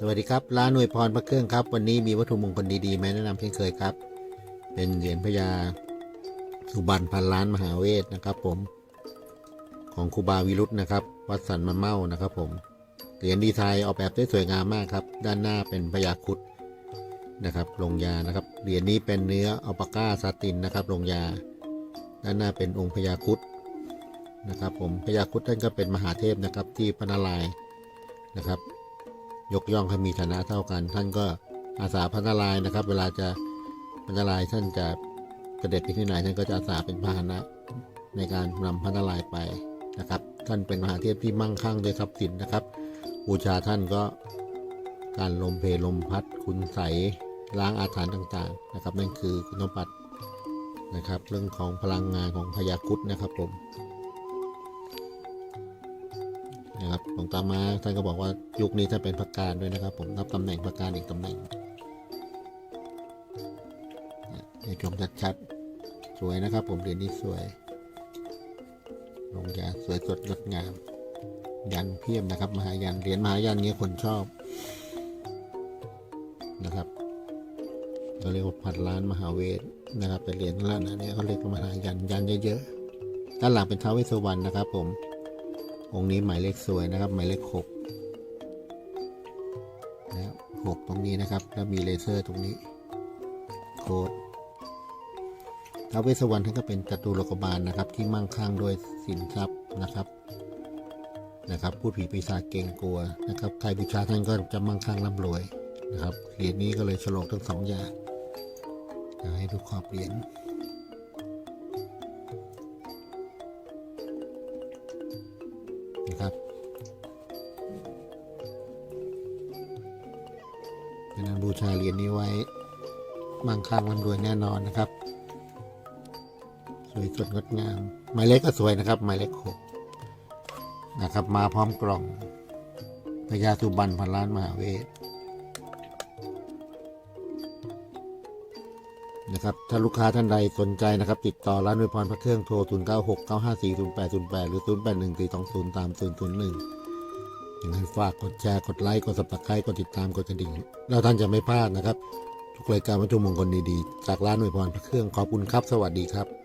สวัสดีครับ ร้านหน่วยพรพระเครื่องครับ วันนี้มีวัตถุมงคลดีๆมาแนะนำเช่นเคยครับ เป็นเหรียญพญาสุบรรณพันล้านมหาเวทนะครับ ผมของครูบาวิรุธนะครับ วัดสันมะเมานะครับ ผมเหรียญดีไซน์ออกแบบได้สวยงามมากครับ ด้านหน้าเป็นพญาคุดนะครับลงยานะครับเหรียญนี้เป็นเนื้ออัลปาก้าซาตินนะครับลงยา ด้านหน้าเป็นองค์พญาคุดนะครับ ผมพญาคุดท่านก็เป็นมหาเทพนะครับที่พนารายนะครับ ยกย่องให้มีฐานะเท่ากัน ท่านก็อาสาพระนารายณ์นะครับ เวลาจะพระนารายณ์ท่านจะเสด็จไปที่ไหนท่านก็จะอาสาเป็นพาหนะในการนำพระนารายณ์ไปนะครับ ท่านเป็นมหาเทพที่มั่งคั่งด้วยทรัพย์สินนะครับบูชาท่านก็การลมเพลลมพัดคุณใสล้างอาถรรพ์ต่างๆนะครับ นั่นคือคุณสมบัตินะครับ เรื่องของพลังงานของพญาคุดนะครับผม นะครับหลวงตามาท่านก็บอกว่ายุคนี้ท่าเป็นพักการด้วยนะครับ ผมนับตำแหน่งพักการอีกตำแหน่งนี่ยให้ชมชัดๆสวยนะครับ ผมเหรียญนี้สวยลงยาสวยสดงดงาม ยันเพียบนะครับ มหายันเหรียญมหายันเนี้ยคนชอบนะครับเราเรียกว่าพันล้านมหาเวทนะครับเป็นเหรียญล้านอันนี้เขาเรียกว่ามหายันยันเยอะๆด้านหลังเป็นท้าวเวสสุวรรณนะครับ ผม องค์นี้หมายเลขสวยนะครับ หมายเลขหกนะครับหกตรงนี้นะครับ แล้วมีเลเซอร์ตรงนี้ โค้ดท้าวเวสวรรณท่านก็เป็นจตุโลกบาลนะครับ ที่มั่งคั่งด้วยสินทรัพย์นะครับนะครับพูดผีปีศาจเก่งกลัวนะครับใครบูชาท่านก็จะมั่งคั่งร่ำรวยนะครับเหรียญนี้ก็เลยฉลองทั้งสองอย่างให้ดูขอบเหรียญ นะครับดังนั้นบูชาเหรียญนี้ไว้มั่งคั่งร่ำรวยแน่นอนนะครับ สวยสดงดงาม หมายเลขก็สวยนะครับหมายเลขหกนะครับ มาพร้อมกล่องพญาสุบันพันล้านมหาเวท นะครับถ้าลูกค้าท่านใดสนใจนะครับติดต่อร้านนวยพรพระเครื่องโทร 0 9 6 9 5 4 0 8 0 8 หรือ 0 8 1 4 2 0 3 0 0 1อย่างนั้นฝากกดแชร์กดไลค์กดสับสไครต์กดติดตามกดกระดิ่ง แล้วท่านจะไม่พลาดนะครับ ทุกรายการวัตถุมงคลดีๆ จากร้านนวยพรพระเครื่องขอบคุณครับ สวัสดีครับ